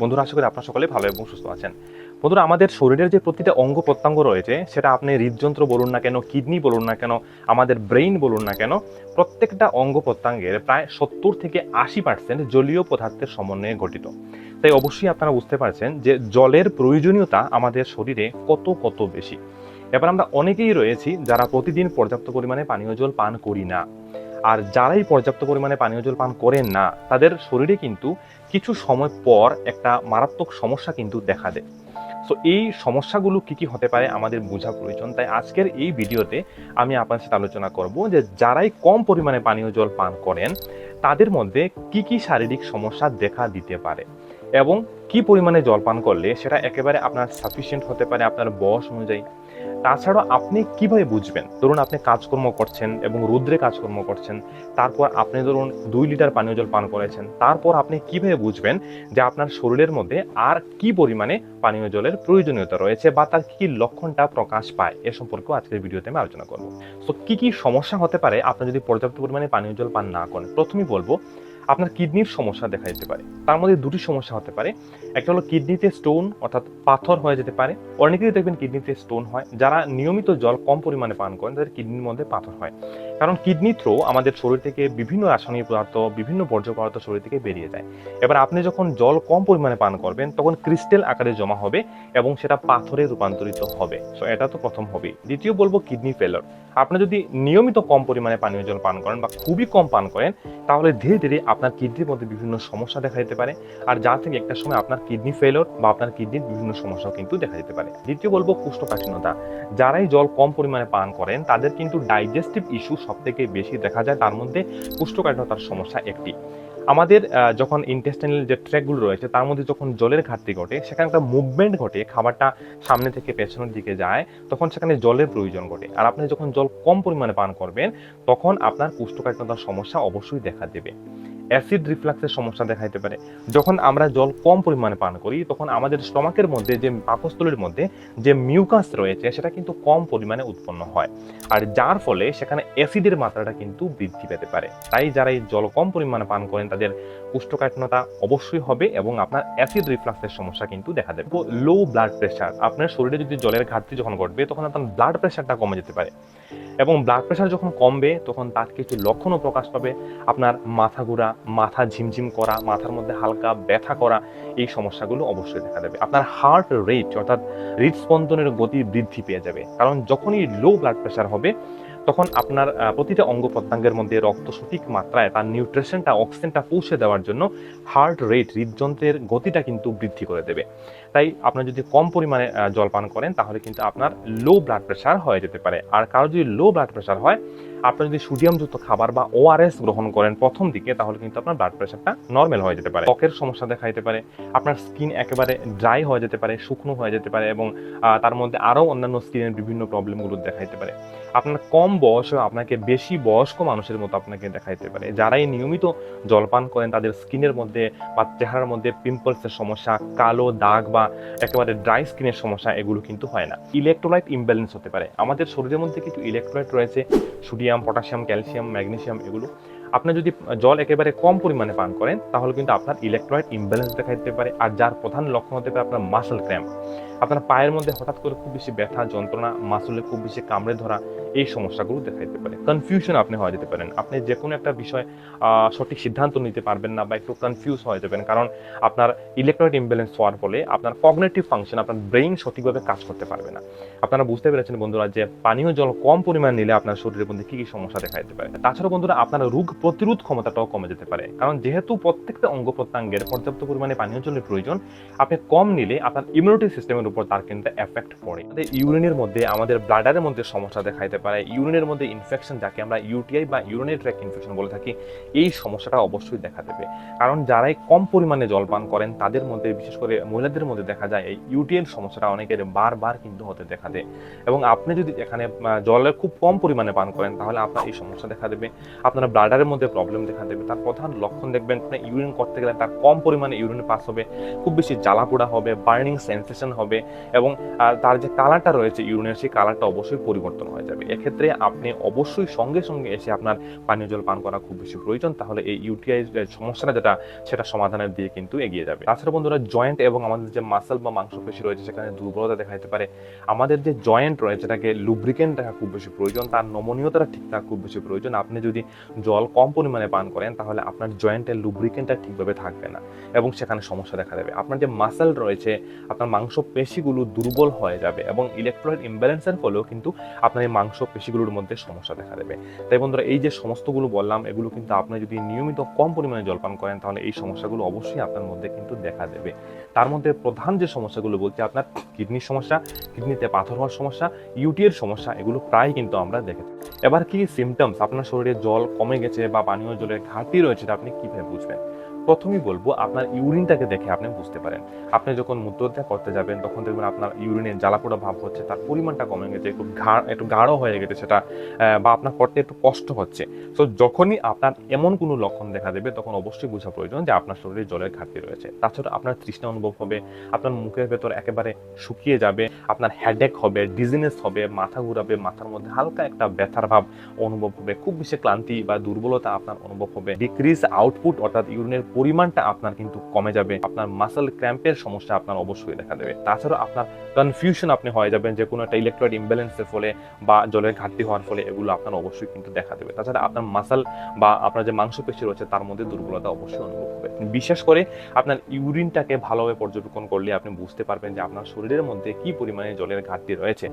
বন্ধুরা, আশা করি আপনারা সকলে ভালো এবং সুস্থ আছেন। বন্ধুরা, আমাদের শরীরের যে প্রতিটা অঙ্গ প্রত্যঙ্গ রয়েছে, সেটা আপনি হৃদযন্ত্র বলুন না কেন, কিডনি বলুন না কেন, আমাদের ব্রেইন বলুন না কেন, প্রত্যেকটা অঙ্গ প্রত্যঙ্গের প্রায় সত্তর থেকে আশি পার্সেন্ট জলীয় পদার্থের সমন্বয়ে গঠিত। তাই অবশ্যই আপনারা বুঝতে পারছেন যে জলের প্রয়োজনীয়তা আমাদের শরীরে কত কত বেশি। এবার আমরা অনেকেই রয়েছি যারা প্রতিদিন পর্যাপ্ত পরিমাণে পানীয় জল পান করি না। আর যারাই পর্যাপ্ত পরিমাণে পানীয় জল পান করেন না, তাদের শরীরে কিন্তু কিছু সময় পর একটা মারাত্মক সমস্যা কিন্তু দেখা দেয়। সো এই সমস্যাগুলো কি কি হতে পারে আমাদের বোঝা প্রয়োজন। তাই আজকের এই ভিডিওতে আমি আপনার সাথে আলোচনা করব যে যারাই কম পরিমাণে পানীয় জল পান করেন, তাদের মধ্যে কি কি শারীরিক সমস্যা দেখা দিতে পারে এবং কি পরিমাণে জল পান করলে সেটা একেবারে আপনার সাফিসিয়েন্ট হতে পারে আপনার বয়স অনুযায়ী। তাছাড়া আপনি কীভাবে বুঝবেন? ধরুন আপনি কাজকর্ম করছেন এবং রুদ্রে কাজকর্ম করছেন, তারপর আপনি ধরুন দুই লিটার পানীয় জল পান করেছেন, তারপর আপনি কীভাবে বুঝবেন যে আপনার শরীরের মধ্যে আর কি পরিমাণে পানীয় জলের প্রয়োজনীয়তা রয়েছে বা তার কি লক্ষণটা প্রকাশ পায়, এ সম্পর্কেও আজকের ভিডিওতে আমি আলোচনা করব। তো কি কি সমস্যা হতে পারে আপনি যদি পর্যাপ্ত পরিমাণে পানীয় জল পান না করেন? প্রথমেই বলব আপনার কিডনির সমস্যা দেখা যেতে পারে। তার মধ্যে দুটি সমস্যা হতে পারে। একটা হলো কিডনিতে স্টোন অর্থাৎ পাথর হয়ে যেতে পারে। অনেকেই দেখবেন কিডনিতে স্টোন হয়। যারা নিয়মিত জল কম পরিমাণে পান করেন, তাদের কিডনির মধ্যে পাথর হয়। কারণ কিডনি থ্রো আমাদের শরীর থেকে বিভিন্ন রাসায়নিক পদার্থ, বিভিন্ন বর্জ্য পদার্থ শরীর থেকে বেরিয়ে যায়। এবার আপনি যখন জল কম পরিমাণে পান করবেন, তখন ক্রিস্টেল আকারে জমা হবে এবং সেটা পাথরে রূপান্তরিত হবে। সো এটা তো প্রথম হবেই। দ্বিতীয় বলব কিডনি ফেলর আপনি যদি নিয়মিত কম পরিমাণে পানীয় জল পান করেন বা খুবই কম পান করেন, তাহলে ধীরে ধীরে আপনার কিডনির মধ্যে বিভিন্ন সমস্যা দেখা যেতে পারে। আর যা থেকে একটা সময় আপনার কিডনি ফেলর বা আপনার কিডনির বিভিন্ন সমস্যাও কিন্তু দেখা যেতে পারে। দ্বিতীয় বলব কোষ্ঠকাঠিন্যতা। যারাই জল কম পরিমাণে পান করেন, তাদের কিন্তু ডাইজেস্টিভ ইস্যু সব থেকে বেশি দেখা যায়। তার মধ্যে কোষ্ঠকাঠিন্যতার সমস্যা একটি। আমাদের যখন ইন্টেস্টাইনাল যে ট্র্যাকগুলো রয়েছে, তার মধ্যে যখন জলের ঘাটতি ঘটে, সেখানে একটা মুভমেন্ট ঘটে, খাবারটা সামনে থেকে পেছনের দিকে যায়, তখন সেখানে জলের প্রয়োজন ঘটে। আর আপনি যখন জল কম পরিমাণে পান করবেন, তখন আপনার কোষ্ঠকাঠিন্যতার সমস্যা অবশ্যই দেখা দেবে। অ্যাসিড রিফ্লাক্সের সমস্যা দেখা দিতে পারে। যখন আমরা জল কম পরিমাণে পান করি, তখন আমাদের স্টমাকের মধ্যে যে পাকস্থলীর মধ্যে যে মিউকাস রয়েছে, সেটা কিন্তু কম পরিমাণে উৎপন্ন হয়। আর যার ফলে সেখানে অ্যাসিডের মাত্রাটা কিন্তু বৃদ্ধি পেতে পারে। তাই যারা এই জল কম পরিমাণে পান করেন, তাদের কোষ্ঠকাঠিন্যতা অবশ্যই হবে এবং আপনার অ্যাসিড রিফ্লাক্সের সমস্যা কিন্তু দেখা দেবে। লো ব্লাড প্রেশার আপনার শরীরে যদি জলের ঘাটতি যখন ঘটবে, তখন আপনার ব্লাড প্রেশারটা কমে যেতে পারে। এবং ব্লাড প্রেশার যখন কমবে, তখন তার কিছু লক্ষণও প্রকাশ পাবে। আপনার মাথা ঘোরা মাথা ঝিমঝিম করা, মাথার মধ্যে হালকা ব্যথা করা, এই সমস্যাগুলো অবশ্যই দেখা দেবে। আপনার হার্ট রেট অর্থাৎ হৃদস্পন্দনের গতি বৃদ্ধি পেয়ে যাবে। কারণ যখনই লো ব্লাড প্রেশার হবে, তখন আপনার প্রতিটা অঙ্গ প্রত্যঙ্গের মধ্যে রক্ত সঠিক মাত্রায় তার নিউট্রিশনটা অক্সিজেনটা পৌঁছে দেওয়ার জন্য হার্ট রেট হৃদযন্ত্রের গতিটা কিন্তু বৃদ্ধি করে দেবে। তাই আপনার যদি কম পরিমাণে জল পান করেন, তাহলে কিন্তু আপনার লো ব্লাড প্রেশার হয়ে যেতে পারে। আর কারও যদি লো ব্লাড প্রেশার হয় আপনার যদি সোডিয়ামযুক্ত খাবার বা ওআরএস গ্রহণ করেন প্রথম দিকে, তাহলে কিন্তু আপনার ব্লাড প্রেশারটা নর্মাল হয়ে যেতে পারে। ত্বকের সমস্যা দেখা যেতে পারে, আপনার স্কিন একেবারে ড্রাই হয়ে যেতে পারে, শুকনো হয়ে যেতে পারে এবং তার মধ্যে আরও অন্যান্য স্কিনের বিভিন্ন প্রবলেমগুলো দেখা যেতে পারে। আপনার কম বয়সে আপনাকে বেশি বয়স্ক মানুষের মতো আপনাকে দেখা যেতে পারে। যারাই নিয়মিত জলপান করেন, তাদের স্কিনের মধ্যে বা চেহারার মধ্যে পিম্পলসের সমস্যা, কালো দাগ বা একেবারে ড্রাই স্কিনের সমস্যা, এগুলো কিন্তু হয় না। ইলেকট্রোলাইট ইমব্যালেন্স হতে পারে। আমাদের শরীরের মধ্যে কিছু ইলেকট্রোলাইট রয়েছে সোডিয়াম পটাশিয়াম ক্যালসিয়াম ম্যাগনেসিয়াম এগুলো। আপনি যদি জল একেবারে কম পরিমাণে পান করেন, তাহলে কিন্তু আপনার ইলেকট্রোলাইট ইমব্যালেন্স দেখা দিতে পারে, আর যার প্রধান লক্ষণ হতে পারে আপনার মাসল ক্র্যাম্প আপনার পায়ের মধ্যে হঠাৎ করে খুব বেশি ব্যথা, যন্ত্রণা মাসুলে খুব বেশি কামড়ে ধরা, এই সমস্যাগুলো দেখা দিতে পারে। কনফিউশন আপনি হয়ে যেতে পারেন। আপনি যে কোনো একটা বিষয় সঠিক সিদ্ধান্ত নিতে পারবেন না বা একটু কনফিউজ হয়ে যাবেন কারণ আপনার ইলেকট্রনিক ইমব্যালেন্স হওয়ার ফলে আপনার কগনেটিভ ফাংশন আপনার ব্রেইন সঠিকভাবে কাজ করতে পারবে না। আপনারা বুঝতে পেরেছেন বন্ধুরা যে পানীয় জল কম পরিমাণ নিলে আপনার শরীরের মধ্যে কী কী সমস্যা দেখা যেতে পারে। তাছাড়া বন্ধুরা আপনার রোগ প্রতিরোধ ক্ষমতাটাও কমে যেতে পারে। কারণ যেহেতু প্রত্যেকটা অঙ্গ প্রত্যঙ্গের পর্যাপ্ত পরিমাণে পানীয় জলের প্রয়োজন, আপনি কম নিলে আপনার ইমিউনিটি সিস্টেমের উপর তার কিন্তু এফেক্ট পড়ে। আমাদের ইউরিনের মধ্যে, আমাদের ব্লাডারের মধ্যে সমস্যা দেখা যেতে পারে। ইউরিনের মধ্যে ইনফেকশন যাকে আমরা ইউটিআই বা ইউরিনারি ট্র্যাক ইনফেকশন বলে থাকি, এই সমস্যাটা অবশ্যই দেখা দেবে। কারণ যারাই কম পরিমাণে জল পান করেন, তাদের মধ্যে, বিশেষ করে মহিলাদের মধ্যে দেখা যায়, এই ইউটিআইয়ের সমস্যাটা অনেকের বারবার কিন্তু হতে দেখা দেয়। এবং আপনি যদি এখানে জলের খুব কম পরিমাণে পান করেন, তাহলে আপনার এই সমস্যা দেখা দেবে। আপনার ব্লাডারের মধ্যে প্রবলেম দেখা দেবে। তার প্রধান লক্ষণ দেখবেন আপনি ইউরিন করতে গেলে তার কম পরিমাণে ইউরিন পাস হবে, খুব বেশি জ্বালা পোড়া হবে বার্নিং সেন্সেশন হবে যাবে এবং তার যে কালারটা রয়েছে ইউরিনের সেই কালারটা অবশ্যই পরিবর্তন হয়ে যাবে। এক্ষেত্রে আপনি অবশ্যই সঙ্গে সঙ্গে এসে আপনার পানীয় জল পান করা খুব বেশি প্রয়োজন, তাহলে এই ইউটিআই সমস্যাটা যেটা, সেটা সমাধানের দিয়ে কিন্তু এগিয়ে যাবে। তাছাড়া বন্ধুরা, জয়েন্ট এবং আমাদের যে মাসল বা মাংসপেশি রয়েছে, সেখানে দুর্বলতা দেখা যেতে পারে। আমাদের যে জয়েন্ট রয়েছে, সেটাকে লুব্রিকেন্ট রাখা খুব বেশি প্রয়োজন, তার নমনীয়তাটা ঠিক খুব বেশি প্রয়োজন। আপনি যদি জল কম পরিমাণে পান করেন, তাহলে আপনার জয়েন্টের লুব্রিকেন্টটা ঠিকভাবে থাকবে না এবং সেখানে সমস্যা দেখা দেবে। আপনার যে মাসেল রয়েছে, আপনার মাংস পেশিগুলো দুর্বল হয়ে যাবে এবং ইলেকট্রোলাইট ইমব্যালেন্সের ফলেও কিন্তু আপনার এই মাংস পেশিগুলোর মধ্যে সমস্যা দেখা দেবে। তাই বন্ধুরা, এই যে সমস্তগুলো বললাম, এগুলো কিন্তু আপনি যদি নিয়মিত কম পরিমাণে জল পান করেন, তাহলে এই সমস্যাগুলো অবশ্যই আপনার মধ্যে কিন্তু দেখা দেবে। তার মধ্যে প্রধান যে সমস্যাগুলো বলতে আপনার কিডনির সমস্যা, কিডনিতে পাথর হওয়ার সমস্যা ইউটির সমস্যা, এগুলো প্রায় কিন্তু আমরা দেখে এবার কি সিমটমস আপনার শরীরে জল কমে গেছে বা পানীয় জলের ঘাটতি রয়েছে আপনি কীভাবে বুঝবেন? প্রথমেই বলব, আপনার ইউরিনটাকে দেখে আপনি বুঝতে পারেন। আপনি যখন মূত্রত্যাগ করতে যাবেন, তখন দেখবেন আপনার ইউরিনের জ্বালাপোড়া ভাব হচ্ছে, তার পরিমাণটা কমে গেছে, একটু ঘাড় একটু গাঢ় হয়ে গেছে সেটা বা আপনার করতে একটু কষ্ট হচ্ছে। তো যখনই আপনার এমন কোনো লক্ষণ দেখা দেবে, তখন অবশ্যই বোঝা প্রয়োজন যে আপনার শরীরে জলের ঘাটতি রয়েছে। তাছাড়া আপনার তৃষ্ণা অনুভব হবে, আপনার মুখের ভেতর একেবারে শুকিয়ে যাবে, আপনার হেডেক হবে ডিজিনেস হবে, মাথা ঘুরাবে, মাথার মধ্যে হালকা একটা ব্যথার ভাব অনুভব হবে, খুব বেশি ক্লান্তি বা দুর্বলতা আপনার অনুভব হবে। ডিক্রিজ আউটপুট অর্থাৎ ইউরিনের পরিমাণটা আপনার কিন্তু কমে যাবে, আপনার মাসেল ক্র্যাম্পের সমস্যা আপনার অবশ্যই দেখা দেবে। তাছাড়া আপনার কনফিউশন আপনি হয়ে যাবেন যে কোনো একটা ইলেকট্রয়েড ইমব্যালেন্সের ফলে বা জলের ঘাটতি হওয়ার ফলে এগুলো আপনার অবশ্যই কিন্তু দেখা দেবে। তাছাড়া আপনার মাসাল বা আপনার যে মাংসপেশি রয়েছে তার মধ্যে দুর্বলতা অবশ্যই অনুভব হবে। বিশেষ করে আপনার ইউরিনটাকে ভালোভাবে পর্যবেক্ষণ করলে আপনি বুঝতে পারবেন যে আপনার শরীরের মধ্যে কি পরিমাণে জলের ঘাটতি রয়েছে।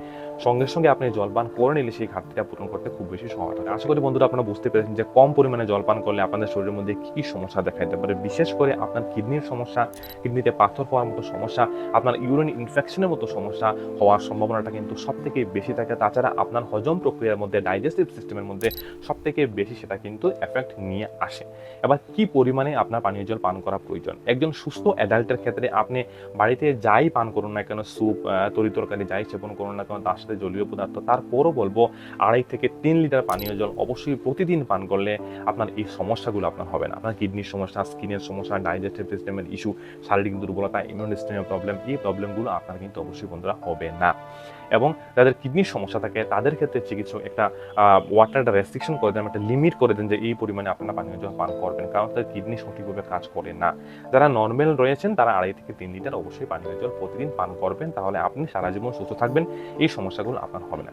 সঙ্গে সঙ্গে আপনি জলপান করে নিলে সেই ঘাটতিটা পূরণ করতে খুব বেশি সহায়তা আশা করি বন্ধুরা আপনারা বুঝতে পেরেছেন যে কম পরিমাণে জলপান করলে আপনাদের শরীরের মধ্যে কি কি সমস্যা দেখা দিতে পারে। বিশেষ করে আপনার কিডনির সমস্যা, কিডনিতে পাথর হওয়ার মতো সমস্যা, আপনার ইউরিন ইনফেকশনের মতো সমস্যা হওয়ার সম্ভাবনাটা কিন্তু সব থেকে বেশি থাকে। তাছাড়া আপনার হজম প্রক্রিয়ার মধ্যে ডাইজেস্টিভ সিস্টেমের মধ্যে সব থেকে বেশি সেটা কিন্তু এফেক্ট নিয়ে আসে। এবার কি পরিমাণে আপনার পানীয় জল পান করা প্রয়োজন? একজন সুস্থ অ্যাডাল্টের ক্ষেত্রে আপনি বাড়িতে যাই পান করুন না কেন স্যুপ তরি তরকারি যাই সেবন করুন না কেন, তার সাথে জলীয় পদার্থ, তারপরও বলব আড়াই থেকে তিন লিটার পানীয় জল অবশ্যই প্রতিদিন পান করলে আপনার এই সমস্যাগুলো আপনার হবে না। আপনার কিডনির সমস্যা স্কিনের সমস্যা ডাইজেস্টিভ সিস্টেমের ইস্যু শারীরিক দুর্বলতা ইমিউন সিস্টেমের প্রবলেম এই প্রবলেমগুলো আপনার কিন্তু অবশ্যই বন্ধুরা হবে না। এবং যাদের কিডনির সমস্যা থাকে, তাদের ক্ষেত্রে চিকিৎসক একটা ওয়াটারটা রেস্ট্রিকশন করে দেন, একটা লিমিট করে দেন যে এই পরিমাণে আপনারা পানীয় জল পান করবেন। কারণ তাদের কিডনি সঠিকভাবে কাজ করে না। যারা নর্মাল রয়েছেন, তারা আড়াই থেকে তিন লিটার অবশ্যই পানীয় জল প্রতিদিন পান করবেন। তাহলে আপনি সারা জীবন সুস্থ থাকবেন, এই সমস্যাগুলো আপনার হবে না।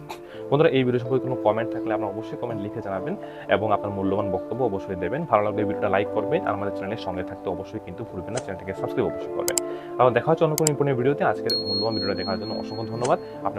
বন্ধুরা, এই ভিডিও সম্পর্কে কোনো কমেন্ট থাকলে আপনার অবশ্যই কমেন্ট লিখে জানাবেন এবং আপনার মূল্যবান বক্তব্য অবশ্যই দেবেন। ভালো লাগলে ভিডিওটা লাইক করবেন আর আমাদের চ্যানেলের সঙ্গে থাকতে অবশ্যই কিন্তু ভুলবেন না চ্যানেলটিকে সাবস্ক্রাইব অবশ্যই করবেন। আর দেখা হচ্ছে অন্য কোনো ইম্পর্টেন্ট ভিডিওতে আজকের মূল্যবান ভিডিওটা দেখার জন্য অসংখ্য ধন্যবাদ। আপনি